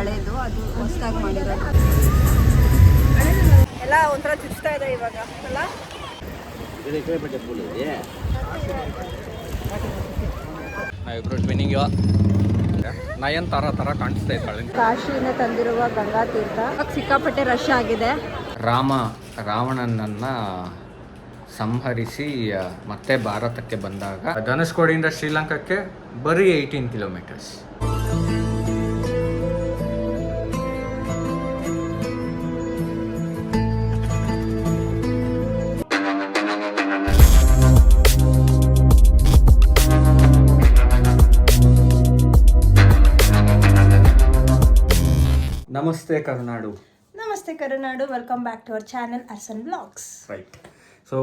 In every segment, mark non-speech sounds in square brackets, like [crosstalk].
ಹಳೇದು ಅದು ಹೊಸದಾಗಿ ಮಾಡಿರೋದು. ಎಲ್ಲ ಒಂಥರ ಚುಚ್ತಾ ಇದೆ ಇವಾಗ ಅಲ್ಲ? ನಾವಿಬ್ರು ಟ್ವಿನಿಂಗ್ ನಯನ್ ತರ ತರ ಕಾಣಿಸ್ತಾ ಇದ್ದಾಳೆ ಕಾಶಿಯಿಂದ ತಂದಿರುವ ಗಂಗಾ ತೀರ್ಥ. ಸಿಕ್ಕಾಪಟ್ಟೆ ರಶ್ ಆಗಿದೆ. ರಾಮ ರಾವಣನನ್ನ ಸಂಹರಿಸಿ ಮತ್ತೆ ಭಾರತಕ್ಕೆ ಬಂದಾಗ ಧನುಷ್ಕೋಡಿಯಿಂದ ಶ್ರೀಲಂಕಾಕ್ಕೆ ಬರೀ ಏಯ್ಟೀನ್ ಕಿಲೋಮೀಟರ್ಸ್ ನಮಸ್ತೆ ಕರುನಾಡು. ನಮಸ್ತೆ Karunadu welcome back to our channel ಅರ್ಸನ್ blogs right so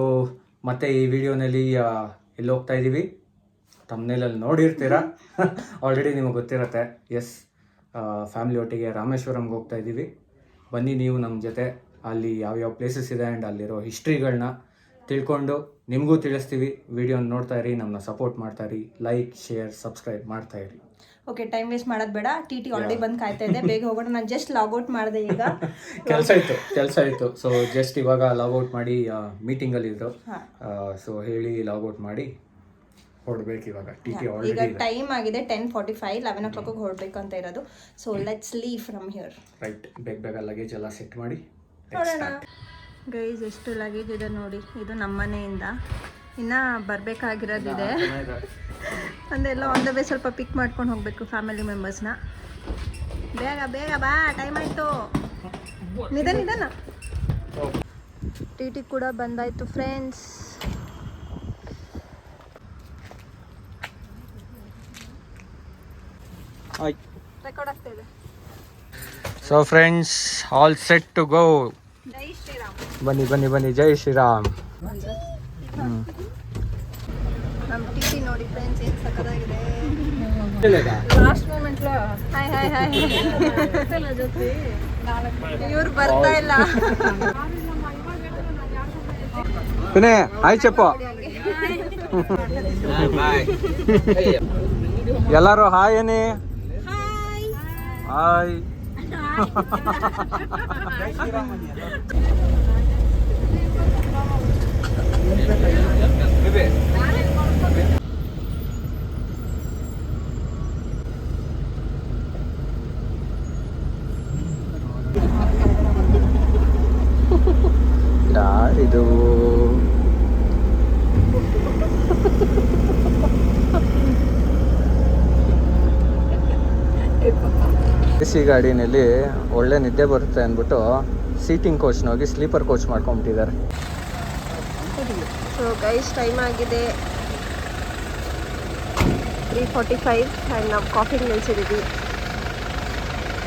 ಮತ್ತೆ ಈ ವಿಡಿಯೋನಲ್ಲಿ ಎಲ್ಲಿ ಹೋಗ್ತಾ ಇದ್ದೀವಿ ತಮ್ಮನೇಲಲ್ಲಿ ನೋಡಿರ್ತೀರಾ? ಆಲ್ರೆಡಿ ನಿಮಗೆ ಗೊತ್ತಿರತ್ತೆ. ಎಸ್ ಫ್ಯಾಮಿಲಿ ಒಟ್ಟಿಗೆ ರಾಮೇಶ್ವರಂಗೆ ಹೋಗ್ತಾ ಇದ್ದೀವಿ ಬನ್ನಿ ನೀವು ನಮ್ಮ ಜೊತೆ. ಅಲ್ಲಿ ಯಾವ್ಯಾವ ಪ್ಲೇಸಸ್ ಇದೆ ಆ್ಯಂಡ್ ಅಲ್ಲಿರೋ ಹಿಸ್ಟ್ರಿಗಳನ್ನ ತಿಳ್ಕೊಂಡು ನಿಮಗೂ ತಿಳಿಸ್ತೀವಿ. ವಿಡಿಯೋನ ನೋಡ್ತಾ ಇರಿ ನಮ್ಮನ್ನ ಸಪೋರ್ಟ್ ಮಾಡ್ತಾ ಇರಿ. ಲೈಕ್ ಶೇರ್ ಸಬ್ಸ್ಕ್ರೈಬ್ ಮಾಡ್ತಾ ಇರಿ. ಓಕೆ ಟೈಮ್ ವೇಸ್ಟ್ ಮಾಡೋದು ಬೇಡ. ಟಿ ಟಿ ಆಲ್ರೆಡಿ ಬಂದು ಕಾಯ್ತಾ ಇದೆ ಬೇಗ ಹೋಗೋಣ. ನಾನು ಜಸ್ಟ್ ಔಟ್ ಮಾಡಿದೆ ಈಗ. ಕೆಲಸ ಇತ್ತು ಕೆಲಸ ಇತ್ತು. ಸೊ ಜಸ್ಟ್ ಇವಾಗ ಲಾಗೌಟ್ ಮಾಡಿ ಮೀಟಿಂಗಲ್ಲಿ ಇದ್ರು. ಸೊ ಹೇಳಿ ಲಾಗೌಟ್ ಮಾಡಿ ಹೊರಡ್ಬೇಕು ಇವಾಗ. ಟಿ ಟಿ ಈಗ ಟೈಮ್ ಆಗಿದೆ ಟೆನ್ ಫಾರ್ಟಿ ಫೈವ್ ಲೆವೆನ್ ಓ ಕ್ಲಾಕಿಗೆ ಹೊರಡ್ಬೇಕು ಅಂತ ಇರೋದು. So let's leave from here right ಬೇಗ ಬೇಗ ಲಗೇಜ್ ಎಲ್ಲ ಸೆಟ್ ಮಾಡಿ ನೋಡೋಣ. ಗೈಸ್ ಎಷ್ಟು ಲಗೇಜ್ ಇದೆ ನೋಡಿ. ಇದು ನಮ್ಮ ಮನೆಯಿಂದ ಇನ್ನ ಬರಬೇಕಾಗಿರೋದಿದೆ. ಅಂದೆಲ್ಲ ಆನ್ ದ ವೇ ಸ್ವಲ್ಪ ಪಿಕ್ ಮಾಡ್ಕೊಂಡು ಹೋಗಬೇಕು ಫ್ಯಾಮಿಲಿ ಮೆಂಬರ್ಸ್ನ ಬೇಗ ಬೇಗ ಬಾ ಟೈಮ್ ಆಯ್ತು. ನಿಧಾನ ನಿಧಾನ. ಟಿ ಟಿ ಕೂಡ ಬಂದಾಯ್ತು ಫ್ರೆಂಡ್ಸ್ ರೆಕಾರ್ಡ್ ಆಗ್ತಾ ಇದೆ. So friends all set to go ಜೈ ಶ್ರೀರಾಮ್. ಬನ್ನಿ ಬನ್ನಿ ಬನ್ನಿ ಜೈ ಶ್ರೀರಾಮ್. ನಮ್ಮ ಟಿ ಟಿ ನೋಡಿ ಫ್ರೆಂಡ್ಸ್ ಏನು ಸಕ್ಕದಾಗಿದೆ last moment hi hi hi [laughs] ಇವ್ರು ಬರ್ತಾ ಇಲ್ಲ. ಸುನೆ ಆಯ್ ಚಪ್ಪು. ಎಲ್ಲಾರು ಹಾಯ್ ಏನಿ? ಹಾಯ್. Bebe. [laughs] ಎ ಸಿ ಗಾಡಿನಲ್ಲಿ ಒಳ್ಳೆ ನಿದ್ದೆ ಬರುತ್ತೆ ಅಂದ್ಬಿಟ್ಟು ಸೀಟಿಂಗ್ ಕೋಚ್ನ ಹೋಗಿ ಸ್ಲೀಪರ್ ಕೋಚ್ ಮಾಡ್ಕೊಂಬಿಟ್ಟಿದ್ದಾರೆ. ಸೊ ಗೈಸ್ ಟೈಮ್ ಆಗಿದೆ. ತ್ರೀ ಫಾರ್ಟಿ ಫೈವ್ ಆ್ಯಂಡ್ ನಾವು ಕಾಫಿಗೆ ನಿಲ್ಸಿದ್ದೀವಿ.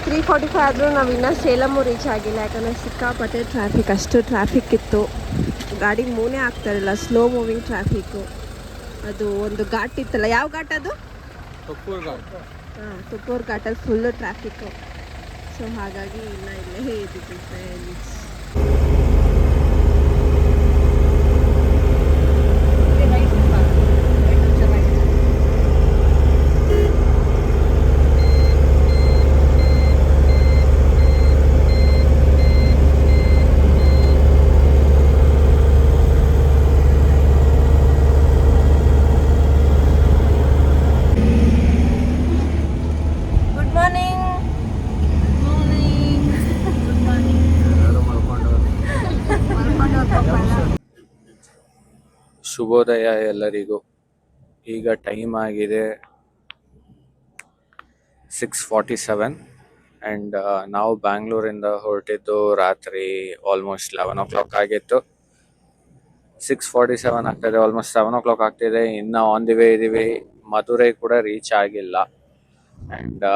ತ್ರೀ ಫಾರ್ಟಿ ಫೈವ್ ಆದರೂ ನಾವು ಇನ್ನೂ ಸೇಲಮ್ಮು ರೀಚ್ ಆಗಿಲ್ಲ. ಯಾಕಂದರೆ ಸಿಕ್ಕಾಪಟ್ಟೆ ಟ್ರಾಫಿಕ್ ಅಷ್ಟು ಟ್ರಾಫಿಕ್ ಇತ್ತು. ಗಾಡಿ ಮೂನೇ ಆಗ್ತಾ ಇರಲಿಲ್ಲ. ಸ್ಲೋ ಮೂವಿಂಗ್ ಟ್ರಾಫಿಕ್ಕು ಅದು ಒಂದು ಘಾಟ್ ಇತ್ತಲ್ಲ. ಯಾವ ಘಾಟ್ ಅದು? ತುಪ್ಪೂರು ಘಾಟಲ್ಲಿ ಫುಲ್ಲು ಟ್ರಾಫಿಕ್ಕು ಸೊ ಹಾಗಾಗಿ ಇಲ್ಲ ಇಲ್ಲೇ ಇದ್ದಿದ್ದು ಫ್ರೆಂಡ್ಸ್ ಗುಡ್ ಮಾರ್ನಿಂಗ್ ಶುಭೋದಯ ಎಲ್ಲರಿಗೂ. ಈಗ ಟೈಮ್ ಆಗಿದೆ ಸಿಕ್ಸ್ ಫಾರ್ಟಿ ಸೆವೆನ್ ಆ್ಯಂಡ್ ನಾವು ಬ್ಯಾಂಗ್ಳೂರಿಂದ ಹೊರಟಿದ್ದು ರಾತ್ರಿ ಆಲ್ಮೋಸ್ಟ್ ಲೆವೆನ್ ಓ ಕ್ಲಾಕ್ ಆಗಿತ್ತು. ಸಿಕ್ಸ್ ಫಾರ್ಟಿ ಸೆವೆನ್ ಆಗ್ತಿದೆ ಆಲ್ಮೋಸ್ಟ್ ಸೆವೆನ್ ಓ ಕ್ಲಾಕ್ ಆಗ್ತಿದೆ ಇನ್ನು ಆನ್ ದಿ ವೇ ಇದ್ದೀವಿ ಮಧುರೈ ಕೂಡ ರೀಚ್ ಆಗಿಲ್ಲ. ಆ್ಯಂಡ್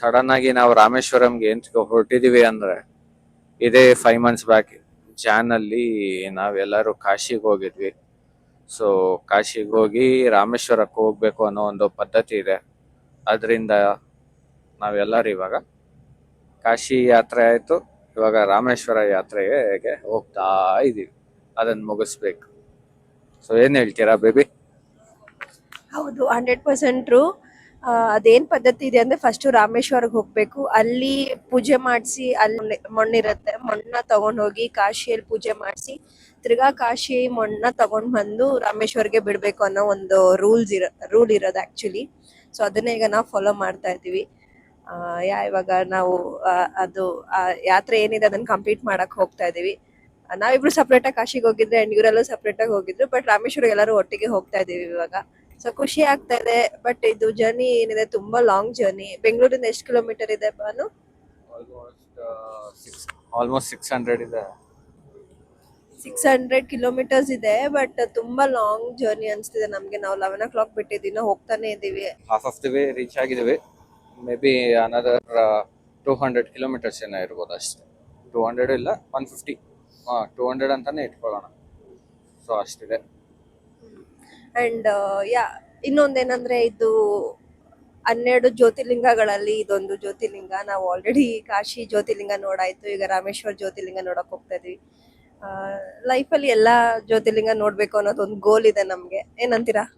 ಸಡನ್ ಆಗಿ ನಾವು ರಾಮೇಶ್ವರಂಗೆ ಏನ್ ಹೊರಟಿದೀವಿ ಅಂದ್ರೆ, ಇದೇ ಫೈವ್ ಮಂತ್ಸ್ ಬ್ಯಾಕ್ ಜಾನ್ ಅಲ್ಲಿ ನಾವೆಲ್ಲರೂ ಕಾಶಿಗೆ ಹೋಗಿದ್ವಿ. ಸೊ ಕಾಶಿಗೆ ಹೋಗಿ ರಾಮೇಶ್ವರಕ್ಕೆ ಹೋಗ್ಬೇಕು ಅನ್ನೋ ಒಂದು ಪದ್ಧತಿ ಇದೆ. ಅದರಿಂದ ನಾವೆಲ್ಲರೂ ಇವಾಗ ಕಾಶಿ ಯಾತ್ರೆ ಆಯಿತು. ಇವಾಗ ರಾಮೇಶ್ವರ ಯಾತ್ರೆಗೆ ಹೋಗ್ತಾ ಇದ್ದೀವಿ ಅದನ್ನ ಮುಗಿಸ್ಬೇಕು. ಸೊ ಏನು ಹೇಳ್ತೀರಾ ಬೇಬಿ ಹೌದು ಹಂಡ್ರೆಡ್ ಪರ್ಸೆಂಟ್ ಟ್ರೂ ಅದೇನ್ ಪದ್ಧತಿ ಇದೆ ಅಂದ್ರೆ ಫಸ್ಟ್ ರಾಮೇಶ್ವರಕ್ಕೆ ಹೋಗ್ಬೇಕು. ಅಲ್ಲಿ ಪೂಜೆ ಮಾಡಿಸಿ ಅಲ್ಲಿ ಮಣ್ಣಿ- ಮಣ್ಣಿರತ್ತೆ ಮಣ್ಣ ತಗೊಂಡ್ ಹೋಗಿ ಕಾಶಿಯಲ್ಲಿ ಪೂಜೆ ಮಾಡಿಸಿ ತಿರ್ಗಾ ಕಾಶಿ ಮಣ್ಣ ತಗೊಂಡ್ ಬಂದು ರಾಮೇಶ್ವರ್ಗೆ ಬಿಡ್ಬೇಕು ಅನ್ನೋ ಒಂದು ರೂಲ್ಸ್ ಇರ ರೂಲ್ ಇರೋದು ಆಕ್ಚುಲಿ ಸೊ ಅದನ್ನೇ ಈಗ ನಾವು ಫಾಲೋ ಮಾಡ್ತಾ ಇದೀವಿ ಯಾ ಇವಾಗ ನಾವು ಅದು ಯಾತ್ರೆ ಏನಿದೆ ಅದನ್ನ ಕಂಪ್ಲೀಟ್ ಮಾಡಕ್ ಹೋಗ್ತಾ ಇದೀವಿ ಆ, ನಾವಿಬ್ರು ಸಪ್ರೇಟ್ ಆಗಿ ಕಾಶಿಗೆ ಹೋಗಿದ್ರೆ ಅಂಡ್ ಇವರೆಲ್ಲೂ ಸಪ್ರೇಟ್ ಆಗಿ ಹೋಗಿದ್ರು ಬಟ್ ರಾಮೇಶ್ವರ ಎಲ್ಲರೂ ಒಟ್ಟಿಗೆ ಹೋಗ್ತಾ ಇದೀವಿ ಇವಾಗ. ಸೊ ಖುಷಿ ಆಗ್ತಾ ಇದೆ ಬಟ್ ಇದು ಜರ್ನಿ ಏನಿದೆ ತುಂಬಾ ಲಾಂಗ್ ಜರ್ನಿ ಬೆಂಗಳೂರಿಂದ ಎಷ್ಟು ಕಿಲೋಮೀಟರ್ ಇದೆ ಬಾನು ಆಲ್ಮೋಸ್ಟ್ ಸಿಕ್ಸ್ ಹಂಡ್ರೆಡ್ ಇದೆ. ಸಿಕ್ಸ್ ಹಂಡ್ರೆಡ್ ಕಿಲೋಮೀಟರ್ಸ್ ಇದೆ ಬಟ್ ತುಂಬಾ ಲಾಂಗ್ ಜರ್ನಿ ಅನ್ಸ್ತಿದೆ ನಮ್ಗೆ. ನಾವು ಲೆವೆನ್ ಓ ಕ್ಲಾಕ್ ಬಿಟ್ಟಿದ್ದೀವಿ ಹೋಗ್ತಾನೆ ಇದೀವಿ. Half of the way reach ಆಗಿದ್ದೀವಿ maybe another two hundred kilometres ಏನೋ ಇರ್ಬೋದು ಅಷ್ಟೇ. ಟೂ ಹಂಡ್ರೆಡ್ ಇಲ್ಲ ಒನ್ ಫಿಫ್ಟಿ ಹಾಂ ಟೂ ಹಂಡ್ರೆಡ್ ಅಂತಾನೆ ಇಟ್ಕೊಳ್ಳೋಣ. ಸೊ ಅಷ್ಟಿದೆ. ಅಂಡ್ ಯಾ ಇನ್ನೊಂದೇನಂದ್ರೆ ಇದು ಹನ್ನೆರಡು ಜ್ಯೋತಿರ್ಲಿಂಗಗಳಲ್ಲಿ ಇದೊಂದು ಜ್ಯೋತಿರ್ಲಿಂಗ. ನಾವು ಆಲ್ರೆಡಿ ಕಾಶಿ ಜ್ಯೋತಿರ್ಲಿಂಗ ನೋಡಾಯ್ತು, ಈಗ ರಾಮೇಶ್ವರ ಜ್ಯೋತಿರ್ಲಿಂಗ ನೋಡಕ್ ಹೋಗ್ತಾ ಇದೀವಿ. ಲೈಫಲ್ಲಿ ಎಲ್ಲಾ ಜ್ಯೋತಿರ್ಲಿಂಗ ನೋಡ್ಬೇಕು ಅನ್ನೋದು ಒಂದು ಗೋಲ್ ಇದೆ ನಮ್ಗೆ. ಏನಂತೀರಾ?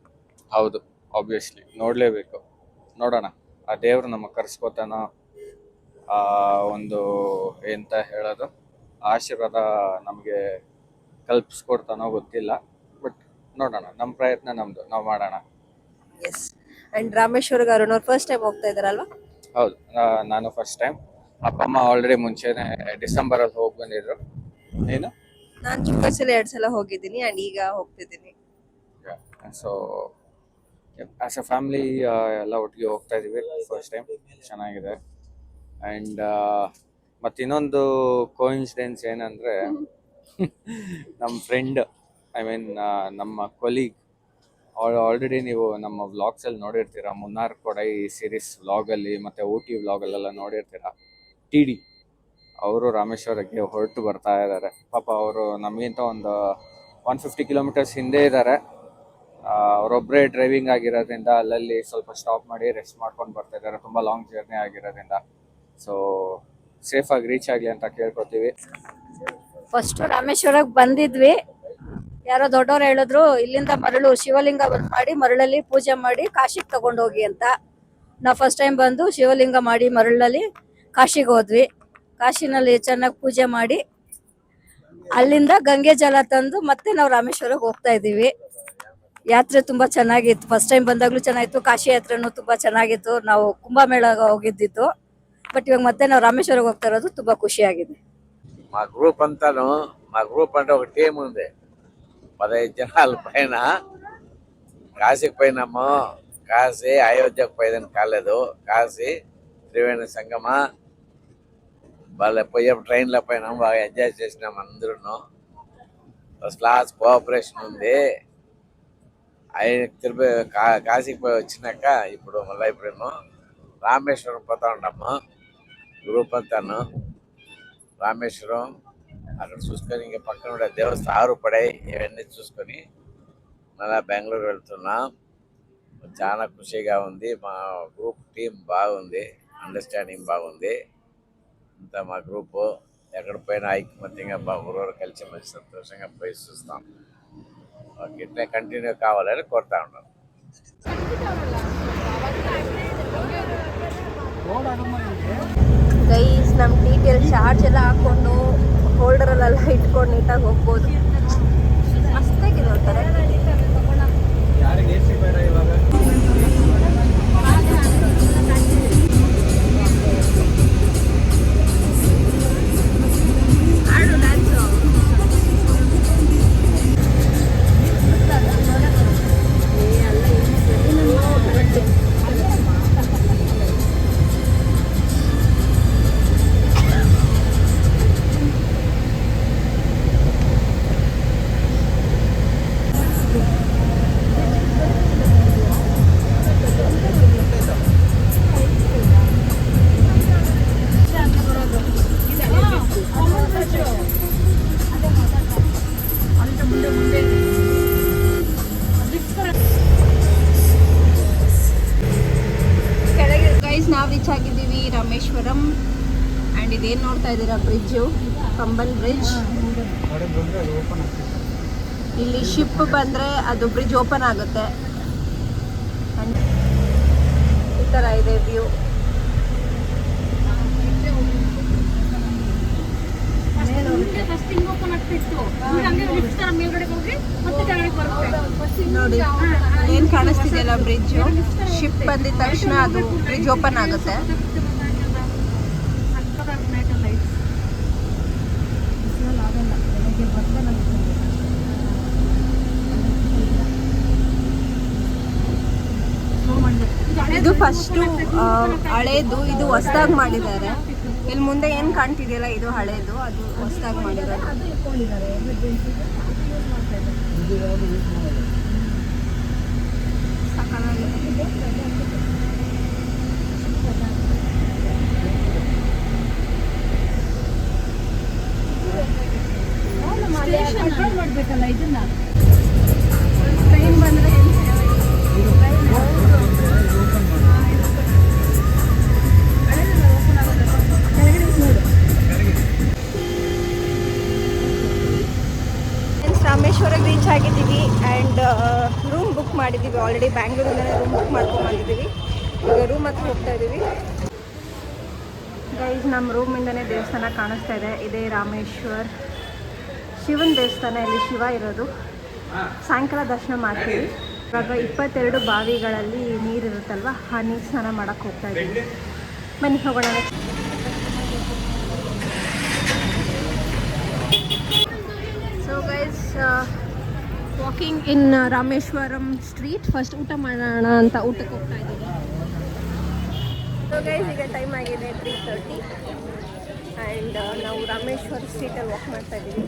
ಹೌದು ಆಬ್ವಿಯಸ್ಲಿ ನೋಡಲೇಬೇಕು. ನೋಡೋಣ. ಆ ದೇವ್ರು ನಮ್ಮ ಕರ್ಸ್ಕೋತಾನ, ಆ, ಒಂದು ಎಂತ ಹೇಳೋದು, ಆಶೀರ್ವಾದ ನಮಗೆ ಕಲ್ಪಿಸ್ಕೊಡ್ತಾನೋ ಗೊತ್ತಿಲ್ಲ. ನೋಡೋಣ ನಮ್ಮ ಪ್ರಯತ್ನ ನಮ್ದು ನಾವು ಮಾಡೋಣ. S and Rameshwara Arun first time ಹೋಗ್ತಾ ಇದಾರಲ್ವಾ ಹೌದು ನಾ- ನಾನು ಫಸ್ಟ್ ಟೈಮ್ ಅಪ್ಪ ಅಮ್ಮ ಆಲ್ರೆಡಿ ಮುಂಚೆನೆ ಡಿಸೆಂಬರಲ್ಲಿ ಹೋಗಿ ಬಂದಿದ್ರು. ಏನು ನಾನು ಚಿಕ್ಕ ವಯಸ್ಸಲ್ಲಿ ಎರಡು ಸಲ ಹೋಗಿದ್ದೀನಿ ಅಂಡ್ ಈಗ ಹೋಗ್ತಿದ್ದೀನಿ. ಸೊ ಆಸ್ ಅ ಫ್ಯಾಮಿಲಿ ಎಲ್ಲ ಒಟ್ಟಿಗೆ ಹೋಗ್ತಾ ಇದೀವಿ ಫಸ್ಟ್ ಟೈಮ್ ಚೆನ್ನಾಗಿದೆ. ಆ್ಯಂಡ್ ಮತ್ತಿನ್ನೊಂದು ಕೋಇನ್ಸಿಡೆನ್ಸ್ ಏನಂದರೆ ನಮ್ಮ ಫ್ರೆಂಡ್ ಐ ಮೀನ್ ನಮ್ಮ ಕೊಲೀಗ್ ಆಲ್ರೆಡಿ ನೀವು ನಮ್ಮ ವ್ಲಾಗ್ಸಲ್ಲಿ ನೋಡಿರ್ತೀರ, ಮುನ್ನಾರ್ ಕೊಡೈ ಸೀರೀಸ್ ವ್ಲಾಗಲ್ಲಿ ಮತ್ತು ಊಟಿ ವ್ಲಾಗಲ್ಲೆಲ್ಲ ನೋಡಿರ್ತೀರ? ಟಿ ಡಿ ಅವರು ರಾಮೇಶ್ವರಕ್ಕೆ ಹೊರಟು ಬರ್ತಾ ಇದ್ದಾರೆ. ಪಾಪ ಅವರು ನಮಗಿಂತ ಒಂದು ಒನ್ ಫಿಫ್ಟಿ ಕಿಲೋಮೀಟರ್ಸ್ ಹಿಂದೆ ಇದ್ದಾರೆ. ಅವರೊಬ್ಬರೇ ಡ್ರೈವಿಂಗ್ ಆಗಿರೋದ್ರಿಂದ ಅಲ್ಲಲ್ಲಿ ಸ್ವಲ್ಪ ಸ್ಟಾಪ್ ಮಾಡಿ ರೆಸ್ಟ್ ಮಾಡ್ಕೊಂಡು ಬರ್ತಾ ಇದ್ದಾರೆ. ತುಂಬ ಲಾಂಗ್ ಜರ್ನಿ ಆಗಿರೋದ್ರಿಂದ. ಸೊ ಸೇಫಾಗಿ ರೀಚ್ ಆಗಲಿ ಅಂತ ಕೇಳ್ಕೊತೀವಿ. ಫಸ್ಟು ರಾಮೇಶ್ವರಕ್ಕೆ ಬಂದಿದ್ವಿ. ಯಾರೋ ದೊಡ್ಡವ್ರು ಹೇಳಿದ್ರು ಇಲ್ಲಿಂದ ಮರಳು ಶಿವಲಿಂಗ ಬಂದ್ ಮಾಡಿ ಮರಳಲ್ಲಿ ಪೂಜೆ ಮಾಡಿ ಕಾಶಿಗೆ ತಗೊಂಡು ಹೋಗಿ ಅಂತ ನಾವು ಫಸ್ಟ್ ಟೈಮ್ ಬಂದು ಶಿವಲಿಂಗ ಮಾಡಿ ಮರಳಲ್ಲಿ ಕಾಶಿಗೆ ಹೋದ್ವಿ ಕಾಶಿನಲ್ಲಿ ಚೆನ್ನಾಗಿ ಪೂಜೆ ಮಾಡಿ ಅಲ್ಲಿಂದ ಗಂಗೆ ಜಲ ತಂದು ಮತ್ತೆ ನಾವು ರಾಮೇಶ್ವರಕ್ಕೆ ಹೋಗ್ತಾ ಇದೀವಿ ಯಾತ್ರೆ ತುಂಬಾ ಚೆನ್ನಾಗಿತ್ತು ಫಸ್ಟ್ ಟೈಮ್ ಬಂದಾಗ್ಲೂ ಚೆನ್ನಾಗಿತ್ತು ಕಾಶಿ ಯಾತ್ರೆನೂ ತುಂಬಾ ಚೆನ್ನಾಗಿತ್ತು ನಾವು ಕುಂಭಮೇಳ ಹೋಗಿದ್ದಿತ್ತು ಬಟ್ ಇವಾಗ ಮತ್ತೆ ನಾವು ರಾಮೇಶ್ವರಕ್ಕೆ ಹೋಗ್ತಾ ಇರೋದು ತುಂಬಾ ಖುಷಿಯಾಗಿದೆ మా గ్రూప్ అంతాను మా గ్రూప్ అంటే ఒక టీం ఉంది పదహైదు జనాల పైన. కాశీకి పోయినాము. కాశీ అయోధ్యకు పోయేదని కాలేదు. కాశీ త్రివేణి సంగమ. వాళ్ళ పోయే ట్రైన్లో పోయినాము బాగా ఎంజాయ్ చేసినాం అందరూ ఫస్ట్ క్లాస్ కోఆపరేషన్ ఉంది. ఆయన తిరుపతి కా కాశీకి పోయి వచ్చినాక ఇప్పుడు మళ్ళీ ఇప్పుడేమో రామేశ్వరం పోతా ఉన్నాము. గ్రూప్ అంతాను. రామేశ్వరం అక్కడ చూసుకొని ఇంకా పక్కన ఉండే దేవస్థానం ఆరు పడాయి ఇవన్నీ చూసుకొని మళ్ళా బెంగళూరు వెళ్తున్నాం చాలా ఖుషిగా ఉంది మా గ్రూప్ టీం బాగుంది అండర్స్టాండింగ్ బాగుంది అంతా మా గ్రూపు ఎక్కడ పోయినా ఐకమత్యంగా మా ఊరు కలిసి మంచి సంతోషంగా పోయి చూస్తాం ఓకే ఇట్లా కంటిన్యూ కావాలని కోరుతా ఉన్నాం ಗೈಸ್ ನಮ್ ಡೀಟೇಲ್ ಚಾರ್ಜ್ ಎಲ್ಲ ಹಾಕೊಂಡು ಹೋಲ್ಡರ್ ಅಲ್ಲೆಲ್ಲ ಇಟ್ಕೊಂಡು ನೀಟಾಗಿ ಹೋಗ್ಬೋದು. ನೋಡ್ತಾ ಇದ್ದೀರಾ ಬ್ರಿಡ್ಜು ಕಂಬನ್ ಬ್ರಿಡ್ಜ್ ಇಲ್ಲಿ ಶಿಪ್ ಬಂದರೆ ಅದು ಬ್ರಿಡ್ಜ್ ಓಪನ್ ಆಗುತ್ತೆ. ಈ ಥರ ಇದೆ ವ್ಯೂ ನೋಡಿ, ಏನ್ ಕಾಣಿಸ್ತಿದೆಯಲ್ಲ ಬ್ರಿಡ್ಜ್ ಶಿಪ್ ಬಂದಿದ ತಕ್ಷಣ ಅದು ಬ್ರಿಡ್ಜ್ ಓಪನ್ ಆಗುತ್ತೆ ನೈಟ್ ಲೈಟ್ ಆಗಲ್ಲ ಬೆಳಗ್ಗೆ ಬರ್ತಾ ಇದು ಫಸ್ಟು ಹಳೇದು ಇದು ಹೊಸದಾಗಿ ಮಾಡಿದ್ದಾರೆ. ಇಲ್ಲಿ ಮುಂದೆ ಏನು ಕಾಣ್ತಿದೆಯಲ್ಲ ಇದು ಹಳೇದು ಅದು ಹೊಸ್ದಾಗಿ ಮಾಡಿದ್ದಾರೆ ಕಂಟ್ರೋಲ್ ಮಾಡ್ಬೇಕಲ್ಲ ಇದನ್ನ ಟ್ರೈನ್ ಬಂದರೆ ರಾಮೇಶ್ವರಕ್ಕೆ ರೀಚ್ ಆಗಿದ್ದೀವಿ ಆ್ಯಂಡ್ ರೂಮ್ ಬುಕ್ ಮಾಡಿದ್ದೀವಿ ಆಲ್ರೆಡಿ ಬ್ಯಾಂಗ್ಳೂರಿಂದಲೇ ರೂಮ್ ಬುಕ್ ಮಾಡ್ಕೊಂಬಂದಿದ್ದೀವಿ ಈಗ ರೂಮ್ ಹತ್ರ ಹೋಗ್ತಾ ಇದ್ದೀವಿ. ಗೈಸ್ ನಮ್ಮ ರೂಮಿಂದನೇ ದೇವಸ್ಥಾನ ಕಾಣಿಸ್ತಾ ಇದೆ. ಇದೇ ರಾಮೇಶ್ವರ್ ಶಿವನ ದೇವಸ್ಥಾನ. ಇಲ್ಲಿ ಶಿವ ಇರೋದು. ಸಾಯಂಕಾಲ ದರ್ಶನ ಮಾಡ್ತೀವಿ. ಇವಾಗ ಇಪ್ಪತ್ತೆರಡು ಬಾವಿಗಳಲ್ಲಿ ನೀರಿರುತ್ತಲ್ವ? ಆ ನೀರು ಸ್ನಾನ ಮಾಡೋಕ್ಕೆ ಹೋಗ್ತಾ ಇದ್ದೀವಿ ಬನ್ನಿ, ಹೋಗೋಣ. So guys walking in Rameshwaram street first ಊಟ ಮಾಡೋಣ ಅಂತ ಊಟಕ್ಕೆ ಹೋಗ್ತಾ ಇದ್ದೀವಿ ಸೊ ಗೈಸ್ ಈಗ ಟೈಮ್ ಆಗಿದೆ ತ್ರೀ ತರ್ಟಿ ಆ್ಯಂಡ್ ನಾವು ರಾಮೇಶ್ವರ ಸ್ಟ್ರೀಟಲ್ಲಿ ವಾಕ್ ಮಾಡ್ತಾ ಇದ್ದೀವಿ.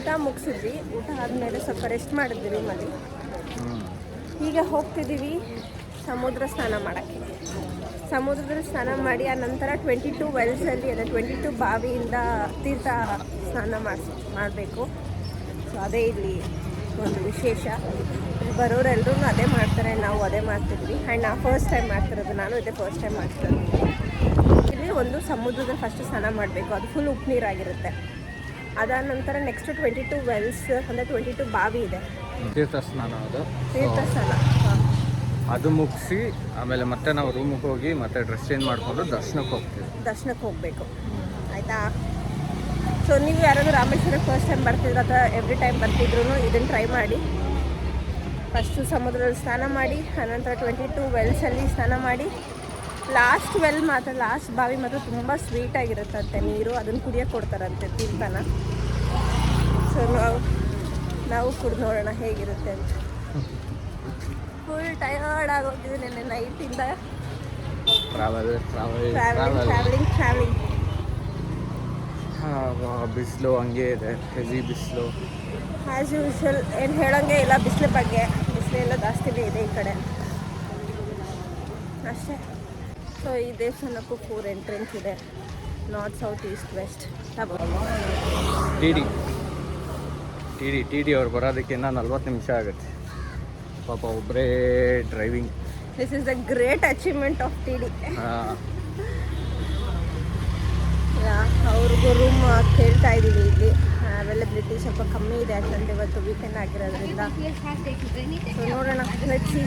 ಊಟ ಮುಗಿಸಿದ್ವಿ. ಊಟ ಆದಮೇಲೆ ಸ್ವಲ್ಪ ರೆಸ್ಟ್ ಮಾಡಿದ್ವಿ ರೂಮಲ್ಲಿ ಈಗ ಹೋಗ್ತಿದ್ದೀವಿ ಸಮುದ್ರ ಸ್ನಾನ ಮಾಡೋಕ್ಕೆ. ಸಮುದ್ರದಲ್ಲಿ ಸ್ನಾನ ಮಾಡಿ, ಆ ನಂತರ ಟ್ವೆಂಟಿ ಟು ವೆಲ್ಸಲ್ಲಿ ಅಂದರೆ ಟ್ವೆಂಟಿ ಟು ಬಾವಿಯಿಂದ ತೀರ್ಥ ಸ್ನಾನ ಮಾಡಿಸಿ, ಮಾಡಬೇಕು. ಸೊ ಅದೇ ಇಲ್ಲಿ ಒಂದು ವಿಶೇಷ. ಬರೋರೆಲ್ಲರೂ ಅದೇ ಮಾಡ್ತಾರೆ. ನಾವು ಅದೇ ಮಾಡ್ತಿದ್ವಿ. ಆ್ಯಂಡ್ ನಾವು ಫಸ್ಟ್ ಟೈಮ್ ಮಾಡ್ತಿರೋದು, ನಾನು ಇದೇ ಫಸ್ಟ್ ಟೈಮ್ ಮಾಡ್ತಿರೋದು. ಇಲ್ಲಿ ಒಂದು ಸಮುದ್ರದಲ್ಲಿ ಫಸ್ಟ್ ಸ್ನಾನ ಮಾಡಬೇಕು. ಅದು ಫುಲ್ ಉಪ್ಪು ನೀರಾಗಿರುತ್ತೆ. ಅದಾದ ನಂತರ ನೆಕ್ಸ್ಟ್ ಟ್ವೆಂಟಿ ಟು ವೆಲ್ಸ್ ಅಂದರೆ ಟ್ವೆಂಟಿ ಟು ಬಾವಿ ಇದೆ. ತೀರ್ಥ ಸ್ನಾನ ಅದು. ತೀರ್ಥ ಸ್ನಾನ ಅದು ಮುಗಿಸಿ ಆಮೇಲೆ ಮತ್ತೆ ನಾವು ರೂಮಿಗೆ ಹೋಗಿ ಮತ್ತೆ ಡ್ರೆಸ್ ಚೇಂಜ್ ಮಾಡಿಕೊಂಡು ದರ್ಶನಕ್ಕೆ ಹೋಗ್ತೀವಿ. ದರ್ಶನಕ್ಕೆ ಹೋಗಬೇಕು. ಆಯಿತಾ? ಸೊ ನೀವು ಯಾರಾದರೂ ರಾಮೇಶ್ವರ ಫಸ್ಟ್ ಟೈಮ್ ಬರ್ತಿದ್ರು ಅಥವಾ ಎವ್ರಿ ಟೈಮ್ ಬರ್ತಿದ್ರು ಇದನ್ನು ಟ್ರೈ ಮಾಡಿ. ಫಸ್ಟು ಸಮುದ್ರದಲ್ಲಿ ಸ್ನಾನ ಮಾಡಿ ಆನಂತರ ಟ್ವೆಂಟಿ ಟು ವೆಲ್ಸಲ್ಲಿ ಸ್ನಾನ ಮಾಡಿ. ಲಾಸ್ಟ್ ವೆಲ್ ಮಾತ್ರ ಲಾಸ್ಟ್ ಬಾವಿ ಮಾತ್ರ ತುಂಬ ಸ್ವೀಟಾಗಿರುತ್ತಂತೆ ನೀರು ಅದನ್ನು ಕುಡಿಯೋಕ್ಕೆ ಕೊಡ್ತಾರಂತೆ ತಿಂತಾನ. ಸೊ ನಾವು ನಾವು ಕುಡ್ದು ನೋಡೋಣ ಹೇಗಿರುತ್ತೆ ಅಂತ. ಫುಲ್ ಟಯರ್ಡ್ ಆಗೋಗಿದೆ ನೆನ್ನೆ ನೈಟಿಂದ travel travel travelling travelling travelling ಬಿಸಿಲು ಹಂಗೆ ಇದೆ ಹೆವಿ ಬಿಸಿಲು. ಆ್ಯಸ್ ಯೂಶುವಲ್ ಏನು ಹೇಳೋಂಗೆ ಇಲ್ಲ ಬಿಸಿಲು ಬಗ್ಗೆ. ಬಿಸಿಲೆಲ್ಲ ಜಾಸ್ತಿನೇ ಇದೆ ಈ ಕಡೆ. ಅಷ್ಟೇ. ಸೊ ಈ ದೇವಸ್ಥಾನಕ್ಕೂ ಫೋರ್ ಎಂಟ್ರೆನ್ಸ್ ಇದೆ. North south east west T D. T D T D ಅವ್ರು ಬರೋದಕ್ಕೆ ಇನ್ನೂ ನಲ್ವತ್ತು ನಿಮಿಷ ಆಗುತ್ತೆ. ಪಾಪ ಒಬ್ಬರೇ driving this is the great achievement of T D. ಅವ್ರಿಗೂ ರೂಮ್ ಕೇಳ್ತಾ ಇದ್ದೀವಿ ಇಲ್ಲಿ. ಅವೈಲಬಿಲಿಟಿ ಸ್ವಲ್ಪ ಕಮ್ಮಿ ಇದೆ ಯಾಕಂದರೆ ಇವತ್ತು ವೀಕೆಂಡ್ ಆಗಿರೋದ್ರಿಂದ. ಸೊ ನೋಡೋಣ ಲೆಟ್ಸಿ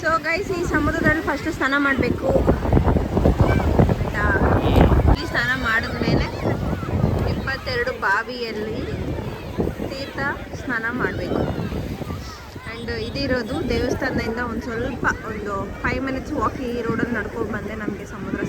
ಸೊ ಗೈಸ್ ಈ ಸಮುದ್ರದಲ್ಲಿ ಫಸ್ಟ್ ಸ್ನಾನ ಮಾಡಬೇಕು. ಇಲ್ಲಿ ಸ್ನಾನ ಮಾಡಿದ್ಮೇಲೆ ಇಪ್ಪತ್ತೆರಡು ಬಾವಿಯಲ್ಲಿ ತೀರ್ಥ ಸ್ನಾನ ಮಾಡಬೇಕು. ಆ್ಯಂಡ್ ಇದಿರೋದು ದೇವಸ್ಥಾನದಿಂದ ಒಂದು ಸ್ವಲ್ಪ ಒಂದು ಫೈವ್ ಮಿನಿಟ್ಸ್ ವಾಕ್ ಈ ರೋಡಲ್ಲಿ ನಡ್ಕೊಂಡು ಬಂದರೆ ನಮಗೆ ಸಮುದ್ರ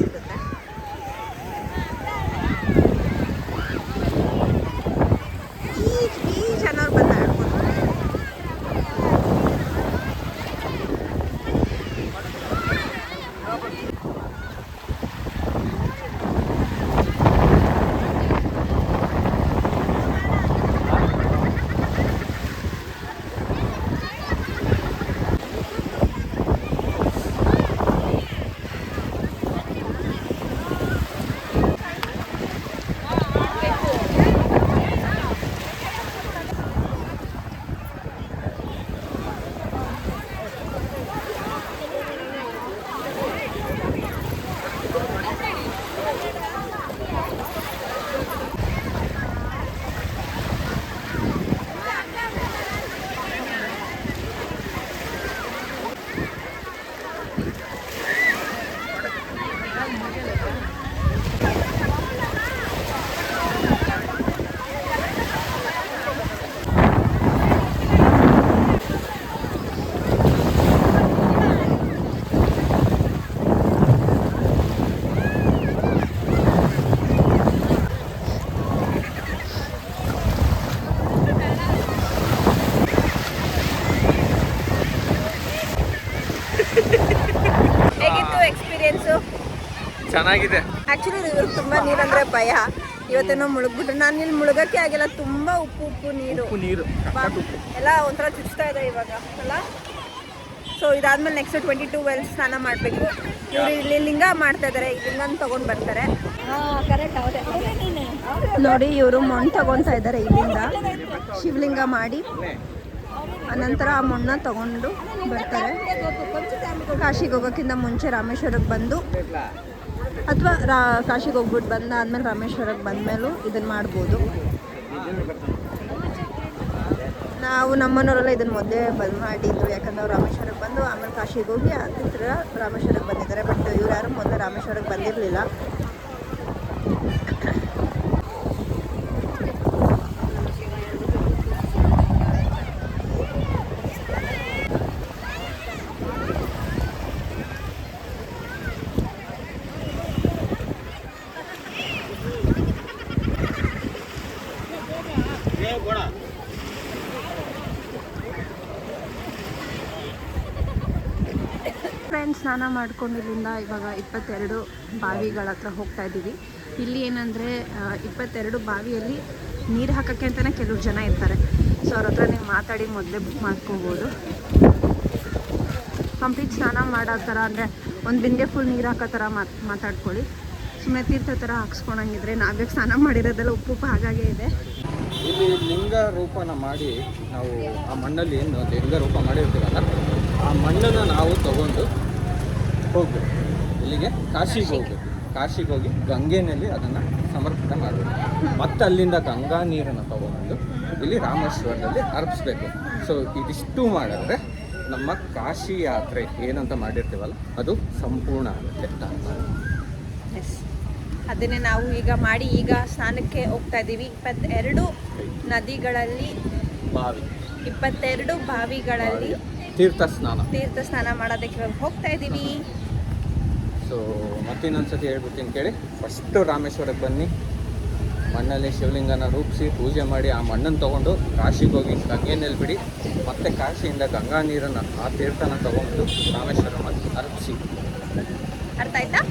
ಚೆನ್ನಾಗಿದೆ. ಆಕ್ಚುಲಿ ಇವ್ರಿಗೆ ತುಂಬಾ ನೀರಂದ್ರೆ ಭಯ. ಇವತ್ತೇನೋ ಮುಳುಗ್ಬಿಟ್ರೆ. ನಾನು ಇಲ್ಲಿ ಮುಳುಗಕ್ಕೆ ಆಗಿಲ್ಲ. ತುಂಬಾ ಉಪ್ಪು ಉಪ್ಪು ನೀರು. ನೀರು ಬಾ. ಎಲ್ಲ ಒಂಥರ ಚುಚ್ತಾ ಇದೆ ಇವಾಗ ಅಲ್ಲ? ಸೊ ಇದಾದ್ಮೇಲೆ ನೆಕ್ಸ್ಟ್ ಟ್ವೆಂಟಿ ಟೂ ವೆಲ್ ಸ್ನಾನ ಮಾಡಬೇಕು. ಇವರು ಇಲ್ಲಿ ಲಿಂಗ ಮಾಡ್ತಾ ಇದ್ದಾರೆ ಲಿಂಗನ್ ಲಿಂಗನ ತಗೊಂಡ್ ಬರ್ತಾರೆ. ನೋಡಿ ಇವರು ಮಣ್ಣು ತಗೊತಾ ಇದ್ದಾರೆ ಇಲ್ಲಿಂದ. ಶಿವಲಿಂಗ ಮಾಡಿ. ಅನಂತರ ಆ ಮಣ್ಣನ್ನ ತಗೊಂಡು ಬರ್ತಾರೆ. ಕಾಶಿಗೆ ಹೋಗೋಕ್ಕಿಂತ ಮುಂಚೆ ರಾಮೇಶ್ವರಕ್ಕೆ ಬಂದು ಅಥವಾ ರಾ ಕಾಶಿಗೆ ಹೋಗ್ಬಿಟ್ಟು ಬಂದ ಆದ್ಮೇಲೆ ರಾಮೇಶ್ವರಕ್ಕೆ ಬಂದಮೇಲೂ ಇದನ್ನು ಮಾಡ್ಬೋದು. ನಾವು ನಮ್ಮನವರೆಲ್ಲ ಇದನ್ನು ಮೊದಲೇ ಬಂದ್ ಮಾಡಿದ್ರು ಯಾಕಂದ್ರೆ ಅವ್ರು ರಾಮೇಶ್ವರಕ್ಕೆ ಬಂದು ಆಮೇಲೆ ಕಾಶಿಗೆ ಹೋಗಿ ಅದ್ರ ರಾಮೇಶ್ವರಕ್ಕೆ ಬಂದಿದ್ದಾರೆ. ಬಟ್ ಇವ್ರು ಯಾರು ಮೊದಲು ರಾಮೇಶ್ವರಕ್ಕೆ ಬಂದಿರಲಿಲ್ಲ ಫ್ರೆಂಡ್ಸ್ ಸ್ನಾನ ಮಾಡ್ಕೊಂಡು ಇಲ್ಲಿಂದ ಇವಾಗ ಇಪ್ಪತ್ತೆರಡು ಬಾವಿಗಳ ಹತ್ರ ಹೋಗ್ತಾ ಇದ್ದೀವಿ. ಇಲ್ಲಿ ಏನಂದರೆ ಇಪ್ಪತ್ತೆರಡು ಬಾವಿಯಲ್ಲಿ ನೀರು ಹಾಕೋಕ್ಕೆ ಅಂತಲೇ ಕೆಲವು ಜನ ಇರ್ತಾರೆ. ಸೊ ಅವ್ರ ಹತ್ರ ನೀವು ಮಾತಾಡಿ ಮೊದಲೇ ಬುಕ್ ಮಾಡ್ಕೋಬೋದು. ಕಂಪ್ಲೀಟ್ ಸ್ನಾನ ಮಾಡೋ ಥರ ಅಂದರೆ ಒಂದು ಬಿಂದೆ ಫುಲ್ ನೀರು ಹಾಕೋ ಥರ ಮಾತು ಮಾತಾಡ್ಕೊಳ್ಳಿ. ಸುಮ್ಮನೆ ತೀರ್ಥ ಥರ ಹಾಕ್ಸ್ಕೊಳಂಗಿದ್ರೆ ನಾವೇ ಸ್ನಾನ ಮಾಡಿರೋದೆಲ್ಲ ಉಪ್ಪು ಉಪ್ಪು ಹಾಗಾಗೇ ಇದೆ. ಇಲ್ಲಿ ಲಿಂಗ ರೂಪನ ಮಾಡಿ ನಾವು ಆ ಮಣ್ಣಲ್ಲಿ ಏನು ಲಿಂಗ ರೂಪ ಮಾಡಿರ್ತೀವಲ್ಲ, ಆ ಮಣ್ಣನ್ನು ನಾವು ತಗೊಂಡು ಹೋಗ್ಬೇಕು. ಇಲ್ಲಿಗೆ ಕಾಶಿಗೆ ಹೋಗ್ಬೇಕು. ಕಾಶಿಗೆ ಹೋಗಿ ಗಂಗೆನಲ್ಲಿ ಅದನ್ನು ಸಮರ್ಪಣೆ ಮಾಡಬೇಕು. ಮತ್ತೆ ಅಲ್ಲಿಂದ ಗಂಗಾ ನೀರನ್ನು ತಗೊಂಡು ಇಲ್ಲಿ ರಾಮೇಶ್ವರದಲ್ಲಿ ಅರ್ಪಿಸ್ಬೇಕು. ಸೊ ಇದಿಷ್ಟು ಮಾಡಿದ್ರೆ ನಮ್ಮ ಕಾಶಿ ಯಾತ್ರೆ ಏನಂತ ಮಾಡಿರ್ತೀವಲ್ಲ ಅದು ಸಂಪೂರ್ಣ ಆಗುತ್ತೆ. ಎಸ್ ಅದನ್ನೇ ನಾವು ಈಗ ಮಾಡಿ ಈಗ ಸ್ನಾನಕ್ಕೆ ಹೋಗ್ತಾ ಇದ್ದೀವಿ. ಇಪ್ಪತ್ತೆರಡು ನದಿಗಳಲ್ಲಿ ಬಾವಿ. ಇಪ್ಪತ್ತೆರಡು ಬಾವಿಗಳಲ್ಲಿ ತೀರ್ಥ ಸ್ನಾನ. ತೀರ್ಥ ಸ್ನಾನ ಮಾಡೋದಕ್ಕೆ ಹೋಗ್ತಾ ಇದ್ದೀವಿ. ಸೊ ಮತ್ತಿನ್ನೊಂದ್ಸತಿ ಹೇಳ್ಬಿಡ್ತೀನಿ ಕೇಳಿ. ಫಸ್ಟು ರಾಮೇಶ್ವರಕ್ಕೆ ಬನ್ನಿ. ಮಣ್ಣಲ್ಲಿ ಶಿವಲಿಂಗನ ರೂಪಿಸಿ ಪೂಜೆ ಮಾಡಿ ಆ ಮಣ್ಣನ್ನು ತೊಗೊಂಡು ಕಾಶಿಗೆ ಹೋಗಿ ಗಂಗೆನಲ್ಲಿ ಬಿಡಿ ಮತ್ತೆ ಕಾಶಿಯಿಂದ ಗಂಗಾ ನೀರನ್ನು ಆ ತೀರ್ಥನ ತೊಗೊಂಡು ರಾಮೇಶ್ವರ ಅರ್ಪಿಸಿ. ಅರ್ಥ ಆಯ್ತಾ?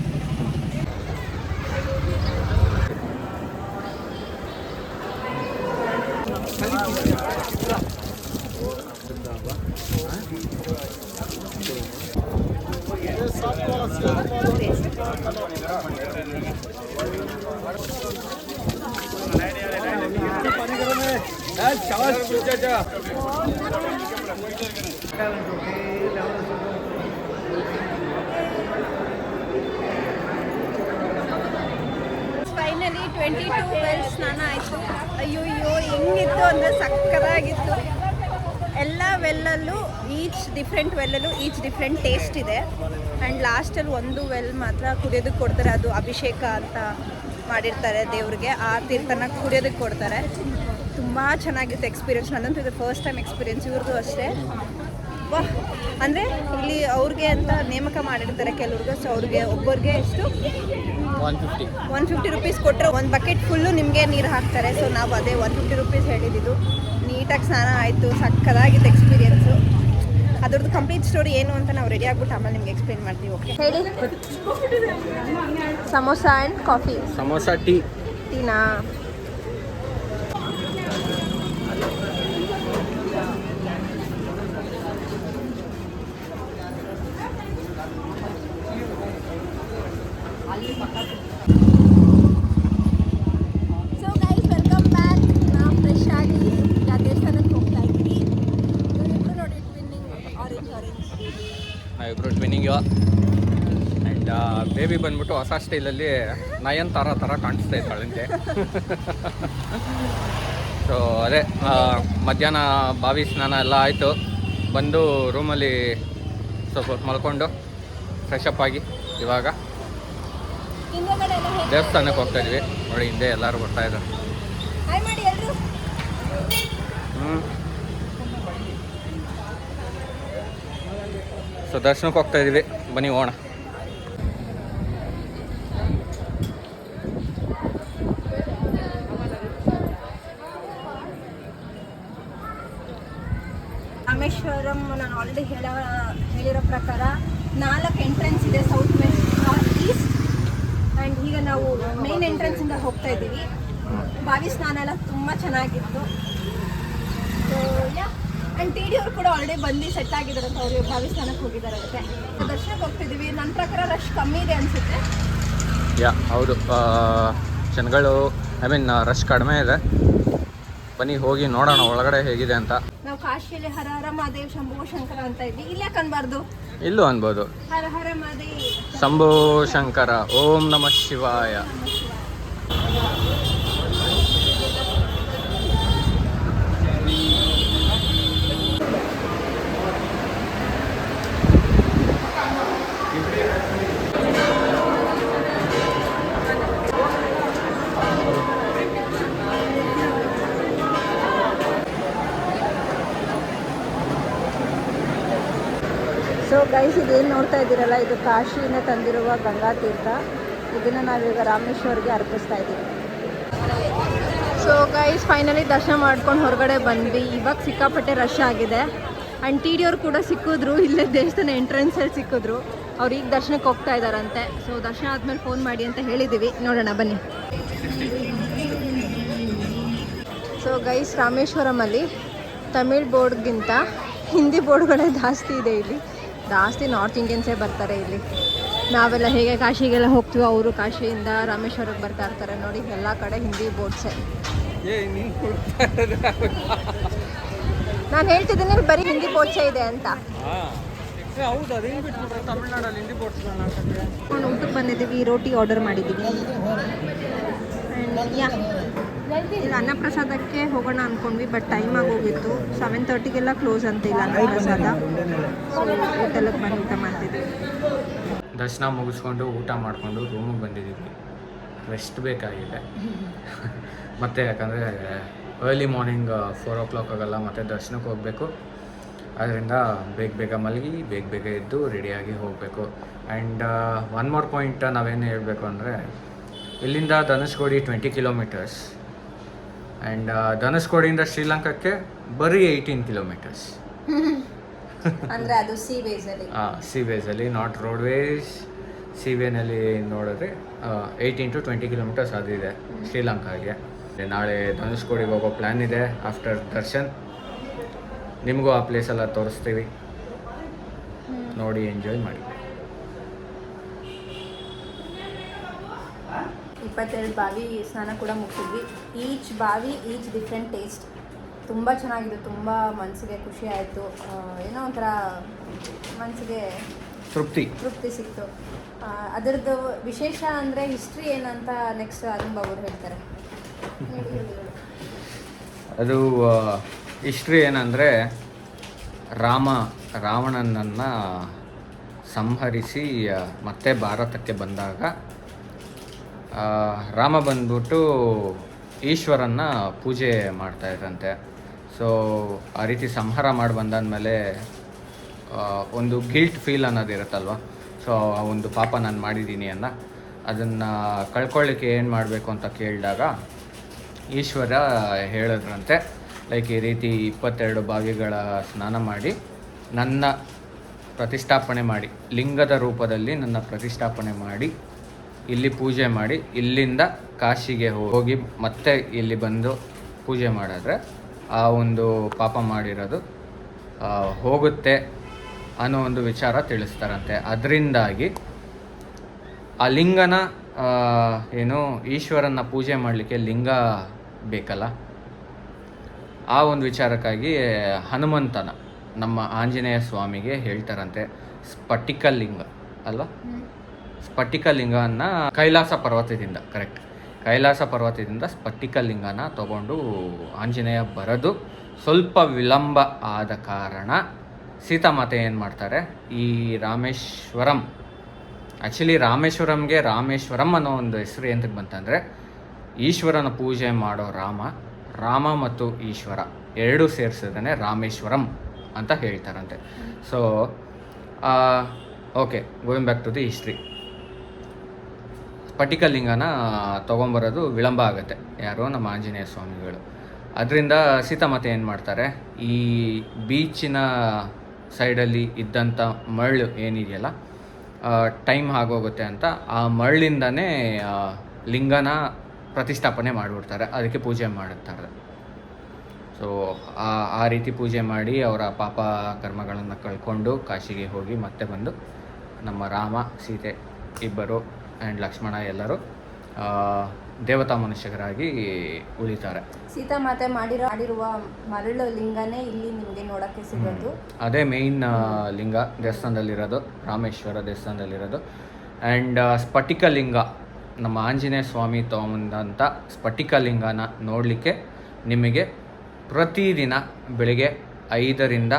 ಫೈನಲಿ ಟ್ವೆಂಟಿ ಟು ವೆಲ್ ಸ್ನಾನ ಆಯಿತು. ಅಯ್ಯೋ ಅಯ್ಯೋ, ಹೆಂಗಿತ್ತು ಅಂದರೆ ಸಕ್ಕದಾಗಿತ್ತು ಎಲ್ಲ ವೆಲ್ಲಲ್ಲೂ ಈಚ್ ಡಿಫ್ರೆಂಟ್ ವೆಲ್ಲಲ್ಲೂ ಈಚ್ ಡಿಫ್ರೆಂಟ್ ಟೇಸ್ಟ್ ಇದೆ. ಆ್ಯಂಡ್ ಲಾಸ್ಟಲ್ಲಿ ಒಂದು ವೆಲ್ ಮಾತ್ರ ಕುಡಿಯೋದಕ್ಕೆ ಕೊಡ್ತಾರೆ. ಅದು ಅಭಿಷೇಕ ಅಂತ ಮಾಡಿರ್ತಾರೆ ದೇವ್ರಿಗೆ. ಆ ತೀರ್ಥನ ಕುಡಿಯೋದಕ್ಕೆ ಕೊಡ್ತಾರೆ. ತುಂಬ ಚೆನ್ನಾಗಿತ್ತು ಎಕ್ಸ್ಪೀರಿಯನ್ಸ್ ನನ್ನಂತೂ ಇದು ಫಸ್ಟ್ ಟೈಮ್ ಎಕ್ಸ್ಪೀರಿಯನ್ಸ್ ಇವ್ರಿಗೂ ಅಷ್ಟೇ. ವಾಹ್! ಅಂದರೆ ಇಲ್ಲಿ ಅವ್ರಿಗೆ ಅಂತ ನೇಮಕ ಮಾಡಿರ್ತಾರೆ ಕೆಲವ್ರಿಗೆ ಸೊ ಅವ್ರಿಗೆ ಒಬ್ಬರಿಗೆ ಎಷ್ಟು? One fifty one fifty rupees ಕೊಟ್ಟರೆ ಒಂದು ಬಕೆಟ್ ಫುಲ್ಲು ನಿಮಗೆ ನೀರು ಹಾಕ್ತಾರೆ. ಸೊ ನಾವು ಅದೇ ಒನ್ ಫಿಫ್ಟಿ ರುಪೀಸ್ ಹೇಳಿದ್ದು ನೀಟಾಗಿ ಸ್ನಾನ ಆಯಿತು ಸಕ್ಕದಾಗಿತ್ತು ಎಕ್ಸ್ಪೀರಿಯನ್ಸು ಅದ್ರದ್ದು ಕಂಪ್ಲೀಟ್ ಸ್ಟೋರಿ ಏನು ಅಂತ ನಾವು ರೆಡಿ ಆಗ್ಬಿಟ್ಟು ಆಮೇಲೆ ನಿಮ್ಗೆ ಎಕ್ಸ್ಪ್ಲೈನ್ ಮಾಡ್ತೀವಿ ಓಕೆ ಹೇಳಿ. Samosa and coffee samosa tea Tina so guys welcome back ನಾವು ಫ್ರೆಶ್ ಆಗಿ ಈಗ ದೇವಸ್ಥಾನಕ್ಕೆ ಹೋಗ್ತಾ ಇದ್ವಿ ಇವರಿಬ್ರು ನೋಡಿ twinning orange orange twinning and baby ಬಂದ್ಬಿಟ್ಟು ಹೊಸ ಸ್ಟೈಲಲ್ಲಿ ನಯನ್ ಥರ ಥರ ಕಾಣಿಸ್ತಾ ಇದ್ದಾಳಂತೆ ಸೊ [laughs] ಅದೇ ಮಧ್ಯಾಹ್ನ ಬಾವಿ ಸ್ನಾನ ಎಲ್ಲ ಆಯಿತು. ಬಂದು ರೂಮಲ್ಲಿ ಸ್ವಲ್ಪ ಮಲ್ಕೊಂಡು ಫ್ರೆಶ್ ಅಪ್ ಆಗಿ ಇವಾಗ ದೇವಸ್ಥಾನಕ್ಕೆ ಹೋಗ್ತಾ ಇದ್ವಿ. ನೋಡಿ ಹಿಂದೆ ಎಲ್ಲರೂ ಬರ್ತಾ ಇದ್ದಾರೆ. ಹ್ಞೂ ಸೊ ದರ್ಶನಕ್ಕೆ ಹೋಗ್ತಾ ಇದ್ದೀವಿ ಬನ್ನಿ, ಹೋಗೋಣ. ರಾಮೇಶ್ವರಂ, ನಾನು ಆಲ್ರೆಡಿ ಹೇಳ ಹೇಳಿರೋ ಪ್ರಕಾರ ನಾಲ್ಕು ಎಂಟ್ರೆನ್ಸ್ ಇದೆ ಸೌತ್ ನಾರ್ತ್ ಈಸ್ಟ್ ಆ್ಯಂಡ್ ಈಗ ನಾವು ಮೇನ್ ಎಂಟ್ರೆನ್ಸಿಂದ ಹೋಗ್ತಾ ಇದ್ದೀವಿ ಬಾವಿ ಸ್ನಾನ ಎಲ್ಲ ತುಂಬ ಚೆನ್ನಾಗಿತ್ತು. So yeah and T D ಅವ್ರು ಕೂಡ ಆಲ್ರೆಡಿ ಬಂದು ಸೆಟ್ ಆಗಿದ್ದಾರಂತ ಅವರು ಭಾವಿಸ್ತಾನಕ್ಕೆ ಹೋಗಿದ್ದಾರೆ ಹೋಗಿದ್ದಾರಂತೆ ದರ್ಶನಕ್ಕೆ ಹೋಗ್ತಿದ್ದೀವಿ ನನ್ನ ಪ್ರಕಾರ ರಶ್ ಕಮ್ಮಿ ಇದೆ ಅನಿಸುತ್ತೆ. ಯಾ ಹೌದು. ಜನಗಳು ಐ ಮೀನ್ ರಶ್ ಕಡಿಮೆ ಇದೆ. ಬನ್ನಿ ಹೋಗಿ ನೋಡೋಣ ಒಳಗಡೆ ಹೇಗಿದೆ ಅಂತ. ನಾವು ಕಾಶಿಯಲ್ಲಿ ಹರ ಹರ ಮಹಾದೇವ್ ಶಂಭು ಶಂಕರ ಅಂತ ಇದ್ವಿ. ಇಲ್ಲಿ ಯಾಕೆ ಅನ್ಬಾರ್ದು? ಇಲ್ಲೂ ಅನ್ಬೋದು. ಹರ ಹರ ಮಹಾದೇವ್. ಶಂಭು ಶಂಕರ ಓಂ ನಮಃ ಶಿವಾಯ. ಸೊ ಗೈಸ್ ಇದೇನು ನೋಡ್ತಾ ಇದ್ದೀರಲ್ಲ? ಇದು ಕಾಶಿಯಿಂದ ತಂದಿರುವ ಗಂಗಾ ತೀರ್ಥ. ಇದನ್ನು ನಾವೀಗ ರಾಮೇಶ್ವರ್ಗೆ ಅರ್ಪಿಸ್ತಾ ಇದ್ದೀವಿ. ಸೊ ಗೈಸ್ ಫೈನಲಿ ದರ್ಶನ ಮಾಡ್ಕೊಂಡು ಹೊರಗಡೆ ಬಂದ್ವಿ. ಇವಾಗ ಸಿಕ್ಕಾಪಟ್ಟೆ ರಶ್ ಆಗಿದೆ. ಆ್ಯಂಡ್ ಟಿ ಡಿ ಅವ್ರು ಕೂಡ ಸಿಕ್ಕಿದ್ರು. ಇಲ್ಲೇ ದೇವಸ್ಥಾನ ಎಂಟ್ರೆನ್ಸಲ್ಲಿ ಸಿಕ್ಕಿದ್ರು. ಅವ್ರು ಈಗ ದರ್ಶನಕ್ಕೆ ಹೋಗ್ತಾ ಇದ್ದಾರಂತೆ. ಸೊ ದರ್ಶನ ಆದಮೇಲೆ ಫೋನ್ ಮಾಡಿ ಅಂತ ಹೇಳಿದ್ದೀವಿ ನೋಡೋಣ, ಬನ್ನಿ. ಸೊ ಗೈಸ್ ರಾಮೇಶ್ವರಮಲ್ಲಿ ತಮಿಳ್ ಬೋರ್ಡ್ಗಿಂತ ಹಿಂದಿ ಬೋರ್ಡ್ಗಳೇ ಜಾಸ್ತಿ ಇದೆ ಇಲ್ಲಿ. ಜಾಸ್ತಿ ನಾರ್ತ್ ಇಂಡಿಯನ್ಸೇ ಬರ್ತಾರೆ ಇಲ್ಲಿ. ನಾವೆಲ್ಲ ಹೇಗೆ ಕಾಶಿಗೆಲ್ಲ ಹೋಗ್ತೀವೋ ಅವರು ಕಾಶಿಯಿಂದ ರಾಮೇಶ್ವರಕ್ಕೆ ಬರ್ತಾ ಇರ್ತಾರೆ ನೋಡಿ ಎಲ್ಲ ಕಡೆ ಹಿಂದಿ ಬೋರ್ಡ್ಸೇ ನಾನು ಹೇಳ್ತಿದ್ದೀನಿ ಬರೀ ಹಿಂದಿ ಬೋರ್ಡ್ಸೇ ಇದೆ ಅಂತ. ನಾನು ಊಟಕ್ಕೆ ಬಂದಿದ್ದೀವಿ ರೋಟಿ ಆರ್ಡರ್ ಮಾಡಿದ್ದೀವಿ. ಯಾ ಇಲ್ಲಿ ಅನ್ನಪ್ರಸಾದಕ್ಕೆ ಹೋಗೋಣ ಅಂದ್ಕೊಂಡ್ವಿ ಬಟ್ ಟೈಮ್ ಆಗೋಗಿತ್ತು. ಸೆವೆನ್ ತರ್ಟಿಗೆಲ್ಲ ಕ್ಲೋಸ್ ಅಂತ ಇಲ್ಲ ಅನ್ನಪ್ರಸಾದ. ಸೊ ಹೋಟೆಲಿಗೆ ಬಂದು ಊಟ ಮಾಡ್ತಿದ್ವಿ. ದರ್ಶನ ಮುಗಿಸ್ಕೊಂಡು ಊಟ ಮಾಡಿಕೊಂಡು ರೂಮಿಗೆ ಬಂದಿದ್ದೀವಿ. ರೆಸ್ಟ್ ಬೇಕಾಗಿದೆ. ಮತ್ತು ಯಾಕಂದರೆ early morning four o'clock ಆಗಲ್ಲ ಮತ್ತು ದರ್ಶನಕ್ಕೆ ಹೋಗಬೇಕು. ಅದರಿಂದ ಬೇಗ ಬೇಗ ಮಲಗಿ ಬೇಗ ಬೇಗ ಎದ್ದು ರೆಡಿಯಾಗಿ ಹೋಗಬೇಕು. ಆ್ಯಂಡ್ ಒನ್ ಮೋರ್ ಪಾಯಿಂಟ್ ನಾವೇನು ಹೇಳಬೇಕು ಅಂದರೆ ಇಲ್ಲಿಂದ ಧನುಷ್ಕೋಡಿ ಟ್ವೆಂಟಿ ಕಿಲೋಮೀಟರ್ಸ್ ಆ್ಯಂಡ್ ಧನುಷ್ಕೋಡಿಯಿಂದ ಶ್ರೀಲಂಕಾಕ್ಕೆ ಬರೀ ಏಯ್ಟೀನ್ ಕಿಲೋಮೀಟರ್ಸ್ ಅಂದರೆ ಅದು ಸಿ ವೇಸಲ್ಲಿ ಸೀವೇಸಲ್ಲಿ ನಾಟ್ ರೋಡ್ವೇಸ್ ಸೀವೇನಲ್ಲಿ ನೋಡಿದ್ರೆ ಏಯ್ಟೀನ್ ಟು ಟ್ವೆಂಟಿ ಕಿಲೋಮೀಟರ್ಸ್ ಅದಿದೆ ಶ್ರೀಲಂಕಾಗೆ ನಾಳೆ ಧನುಷ್ಕೋಡಿಗೆ ಹೋಗೋ ಪ್ಲ್ಯಾನ್ ಇದೆ ಆಫ್ಟರ್ ದರ್ಶನ್. ನಿಮಗೂ ಆ ಪ್ಲೇಸ್ ಎಲ್ಲ ತೋರಿಸ್ತೀವಿ. ನೋಡಿ ಎಂಜಾಯ್ ಮಾಡಿ. ಇಪ್ಪತ್ತೆರಡು ಬಾವಿ ಸ್ನಾನ ಕೂಡ ಮುಗಿಸಿದ್ವಿ. ಈಚ್ ಬಾವಿ ಈಚ್ ಡಿಫ್ರೆಂಟ್ ಟೇಸ್ಟ್ ತುಂಬ ಚೆನ್ನಾಗಿದೆ ತುಂಬ ಮನಸ್ಸಿಗೆ ಖುಷಿ ಆಯಿತು. ಏನೋ ಒಂಥರ ಮನಸ್ಸಿಗೆ ತೃಪ್ತಿ. ತೃಪ್ತಿ ಸಿಕ್ತು. ಅದರದ್ದು ವಿಶೇಷ ಅಂದರೆ ಹಿಸ್ಟ್ರಿ ಏನಂತ ನೆಕ್ಸ್ಟ್ ಅರುಣ್ ಬಾಬು ಹೇಳ್ತಾರೆ. ಹೇಳಿ, ಹೇಳಿ, ಹೇಳಿ. ಅದು ಹಿಸ್ಟ್ರಿ ಏನಂದರೆ ರಾಮ ರಾವಣನನ್ನು ಸಂಹರಿಸಿ ಮತ್ತೆ ಭಾರತಕ್ಕೆ ಬಂದಾಗ ರಾಮ ಬಂದ್ಬಿಟ್ಟು ಈಶ್ವರನ್ನ ಪೂಜೆ ಮಾಡ್ತಾ ಇದ್ರಂತೆ. ಸೊ ಆ ರೀತಿ ಸಂಹಾರ ಮಾಡಿ ಬಂದಾದ್ಮೇಲೆ ಒಂದು ಗಿಲ್ಟ್ ಫೀಲ್ ಅನ್ನೋದಿರುತ್ತಲ್ವ ಸೊ ಆ ಒಂದು ಪಾಪ ನಾನು ಮಾಡಿದ್ದೀನಿ ಅನ್ನ ಅದನ್ನು ಕಳ್ಕೊಳ್ಳಿಕ್ಕೆ ಏನು ಮಾಡಬೇಕು ಅಂತ ಕೇಳಿದಾಗ, ಈಶ್ವರ ಹೇಳಿದ್ರಂತೆ, ಲೈಕ್ ಈ ರೀತಿ ಇಪ್ಪತ್ತೆರಡು ಬಾವಿಗಳ ಸ್ನಾನ ಮಾಡಿ, ನನ್ನ ಪ್ರತಿಷ್ಠಾಪನೆ ಮಾಡಿ, ಲಿಂಗದ ರೂಪದಲ್ಲಿ ನನ್ನ ಪ್ರತಿಷ್ಠಾಪನೆ ಮಾಡಿ ಇಲ್ಲಿ ಪೂಜೆ ಮಾಡಿ, ಇಲ್ಲಿಂದ ಕಾಶಿಗೆ ಹೋಗಿ ಮತ್ತೆ ಇಲ್ಲಿ ಬಂದು ಪೂಜೆ ಮಾಡಿದ್ರೆ ಆ ಒಂದು ಪಾಪ ಮಾಡಿರೋದು ಹೋಗುತ್ತೆ ಅನ್ನೋ ಒಂದು ವಿಚಾರ ತಿಳಿಸ್ತಾರಂತೆ. ಅದರಿಂದಾಗಿ ಆ ಲಿಂಗನ ಏನು ಈಶ್ವರನ ಪೂಜೆ ಮಾಡಲಿಕ್ಕೆ ಲಿಂಗ ಬೇಕಲ್ಲ? ಆ ಒಂದು ವಿಚಾರಕ್ಕಾಗಿ ಹನುಮಂತನ ನಮ್ಮ ಆಂಜನೇಯ ಸ್ವಾಮಿಗೆ ಹೇಳ್ತಾರಂತೆ ಸ್ಫಟಿಕ ಲಿಂಗ ಅಲ್ವಾ ಸ್ಫಟಿಕ ಲಿಂಗನ ಕೈಲಾಸ ಪರ್ವತದಿಂದ ಕರೆಕ್ಟ್ ಕೈಲಾಸ ಪರ್ವತದಿಂದ ಸ್ಫಟಿಕಲಿಂಗನ ತಗೊಂಡು ಆಂಜನೇಯ ಬರೋದು ಸ್ವಲ್ಪ ವಿಳಂಬ ಆದ ಕಾರಣ ಸೀತಾಮಾತೆ ಏನು ಮಾಡ್ತಾರೆ? ಈ ರಾಮೇಶ್ವರಂ ಆ್ಯಕ್ಚುಲಿ ರಾಮೇಶ್ವರಂಗೆ ರಾಮೇಶ್ವರಂ ಅನ್ನೋ ಒಂದು ಹೆಸರು ಎಂತಕ್ಕೆ ಬಂತಂದರೆ, ಈಶ್ವರನ ಪೂಜೆ ಮಾಡೋ ರಾಮ ರಾಮ ಮತ್ತು ಈಶ್ವರ ಎರಡೂ ಸೇರಿಸಿದ್ರೆ ರಾಮೇಶ್ವರಂ ಅಂತ ಹೇಳ್ತಾರಂತೆ. So okay going back to the history ಸ್ಫಟಿಕಲಿಂಗನ ತೊಗೊಂಬರೋದು ವಿಳಂಬ ಆಗುತ್ತೆ. ಯಾರೋ ನಮ್ಮ ಆಂಜನೇಯ ಸ್ವಾಮಿಗಳು. ಅದರಿಂದ ಸೀತಾಮಾತೆ ಏನು ಮಾಡ್ತಾರೆ? ಈ ಬೀಚಿನ ಸೈಡಲ್ಲಿ ಇದ್ದಂಥ ಮರಳು ಏನಿದೆಯಲ್ಲ ಟೈಮ್ ಆಗೋಗುತ್ತೆ ಅಂತ ಆ ಮರಳಿಂದನೇ ಲಿಂಗನ ಪ್ರತಿಷ್ಠಾಪನೆ ಮಾಡಿಬಿಡ್ತಾರೆ. ಅದಕ್ಕೆ ಪೂಜೆ ಮಾಡುತ್ತಾರೆ ಸೊ ಆ ಆ ರೀತಿ ಪೂಜೆ ಮಾಡಿ ಅವರ ಪಾಪ ಕರ್ಮಗಳನ್ನು ಕಳ್ಕೊಂಡು ಕಾಶಿಗೆ ಹೋಗಿ ಮತ್ತೆ ಬಂದು ನಮ್ಮ ರಾಮ, ಸೀತೆ ಇಬ್ಬರು ಆ್ಯಂಡ್ ಲಕ್ಷ್ಮಣ ಎಲ್ಲರೂ ದೇವತಾ ಮನುಷ್ಯರಾಗಿ ಉಳಿತಾರೆ. ಸೀತಾ ಮಾತೆ ಮಾಡಿರೋ ಮಾಡಿರುವ ಮರಳು ಲಿಂಗನೇ ಇಲ್ಲಿ ನಿಮಗೆ ನೋಡಕ್ಕೆ ಸಿಗೋದು. ಅದೇ ಮೇಯ್ನ್ ಲಿಂಗ ದೇವಸ್ಥಾನದಲ್ಲಿರೋದು ರಾಮೇಶ್ವರ ದೇವಸ್ಥಾನದಲ್ಲಿರೋದು. ಆ್ಯಂಡ್ ಸ್ಫಟಿಕ ಲಿಂಗ ನಮ್ಮ ಆಂಜನೇಯ ಸ್ವಾಮಿ ತಗೊಂಬಂದಂಥ ಸ್ಫಟಿಕ ಲಿಂಗನ ನೋಡಲಿಕ್ಕೆ ನಿಮಗೆ ಪ್ರತಿದಿನ ಬೆಳಿಗ್ಗೆ ಐದರಿಂದ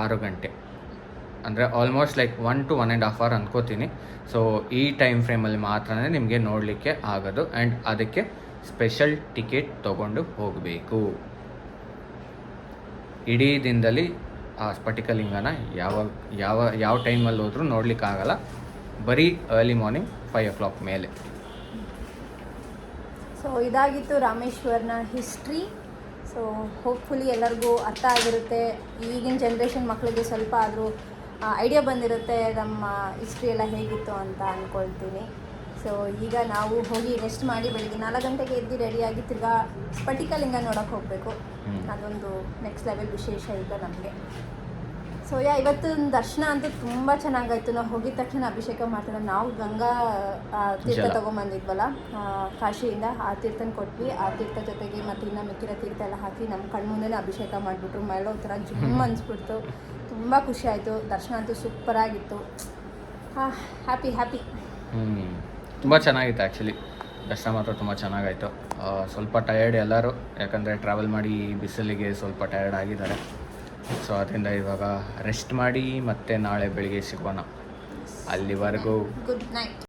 ಆರು ಗಂಟೆ. ಅಂದರೆ almost like one to one and half hour ಅಂದ್ಕೋತೀನಿ so ಈ ಟೈಮ್ ಫ್ರೇಮಲ್ಲಿ ಮಾತ್ರ ನಿಮಗೆ ನೋಡಲಿಕ್ಕೆ ಆಗೋದು. ಆ್ಯಂಡ್ ಅದಕ್ಕೆ ಸ್ಪೆಷಲ್ ಟಿಕೆಟ್ ತೊಗೊಂಡು ಹೋಗಬೇಕು. ಇಡೀ ದಿನದಲ್ಲಿ ಆ ಸ್ಫಟಿಕಲಿಂಗನ ಯಾವ ಯಾವ ಯಾವ ಟೈಮಲ್ಲಿ ಹೋದರೂ ನೋಡಲಿಕ್ಕಾಗಲ್ಲ ಬರೀ early morning five o'clock ಮೇಲೆ. ಸೊ ಇದಾಗಿತ್ತು ರಾಮೇಶ್ವರನ ಹಿಸ್ಟ್ರಿ ಸೊ ಹೋಪ್ಫುಲಿ ಎಲ್ಲರಿಗೂ ಅರ್ಥ ಆಗಿರುತ್ತೆ. ಈಗಿನ ಜನ್ರೇಷನ್ ಮಕ್ಕಳಿಗೆ ಸ್ವಲ್ಪ ಆದರೂ ಐಡಿಯಾ ಬಂದಿರುತ್ತೆ ನಮ್ಮ ಹಿಸ್ಟ್ರಿ ಎಲ್ಲ ಹೇಗಿತ್ತು ಅಂತ ಅಂದ್ಕೊಳ್ತೀನಿ ಸೊ ಈಗ ನಾವು ಹೋಗಿ ರೆಸ್ಟ್ ಮಾಡಿ ಬೆಳಿಗ್ಗೆ ನಾಲ್ಕು ಗಂಟೆಗೆ ಎದ್ದು ರೆಡಿಯಾಗಿ ತಿರ್ಗಾ ಸ್ಫಟಿಕಲಿಂಗ ನೋಡೋಕೆ ಹೋಗಬೇಕು. ಅದೊಂದು ನೆಕ್ಸ್ಟ್ ಲೆವೆಲ್ ವಿಶೇಷ ಈಗ ನಮಗೆ. ಸೊ ಯಾ ಇವತ್ತಿನ ದರ್ಶನ ಅಂತೂ ತುಂಬ ಚೆನ್ನಾಗಾಯ್ತು. ನಾವು ಹೋಗಿದ ತಕ್ಷಣ ಅಭಿಷೇಕ ಮಾಡ್ತೀವಿ ನಾವು ಗಂಗಾ ತೀರ್ಥ. ತೊಗೊಂಬಂದಿದ್ವಲ್ಲ ಕಾಶಿಯಿಂದ ಆ ತೀರ್ಥನ ಕೊಟ್ವಿ. ಆ ತೀರ್ಥ ಜೊತೆಗೆ ಮತ್ತು ಇನ್ನೂ ಮಿಕ್ಕಿರೋ ತೀರ್ಥ ಎಲ್ಲ ಹಾಕಿ ನಮ್ಮ ಕಣ್ಮುಂದೇ ಅಭಿಷೇಕ ಮಾಡಿಬಿಟ್ರು. ಮೈಲೋ ಒಂಥರ ಜುಮ್ ಅನಿಸ್ಬಿಡ್ತು. ತುಂಬ ಖುಷಿ ಆಯಿತು. ದರ್ಶನ ಅಂತೂ ಸೂಪರಾಗಿತ್ತು ಹ್ಯಾಪಿ ಹ್ಯಾಪಿ ಹ್ಞೂ ತುಂಬ ಚೆನ್ನಾಗಿತ್ತು ಆ್ಯಕ್ಚುಲಿ ದರ್ಶನ ಮಾತ್ರ ತುಂಬ ಚೆನ್ನಾಗಾಯಿತು. ಸ್ವಲ್ಪ ಟಯರ್ಡ್ ಎಲ್ಲರೂ ಯಾಕಂದರೆ ಟ್ರಾವೆಲ್ ಮಾಡಿ ಬಿಸಿಲಿಗೆ ಸ್ವಲ್ಪ ಟಯರ್ಡ್ ಆಗಿದ್ದಾರೆ. ಸೊ ಅದರಿಂದ ಇವಾಗ ರೆಸ್ಟ್ ಮಾಡಿ ಮತ್ತೆ ನಾಳೆ ಬೆಳಿಗ್ಗೆ ಸಿಗೋಣ. ಅಲ್ಲಿವರೆಗೂ ಗುಡ್ ನೈಟ್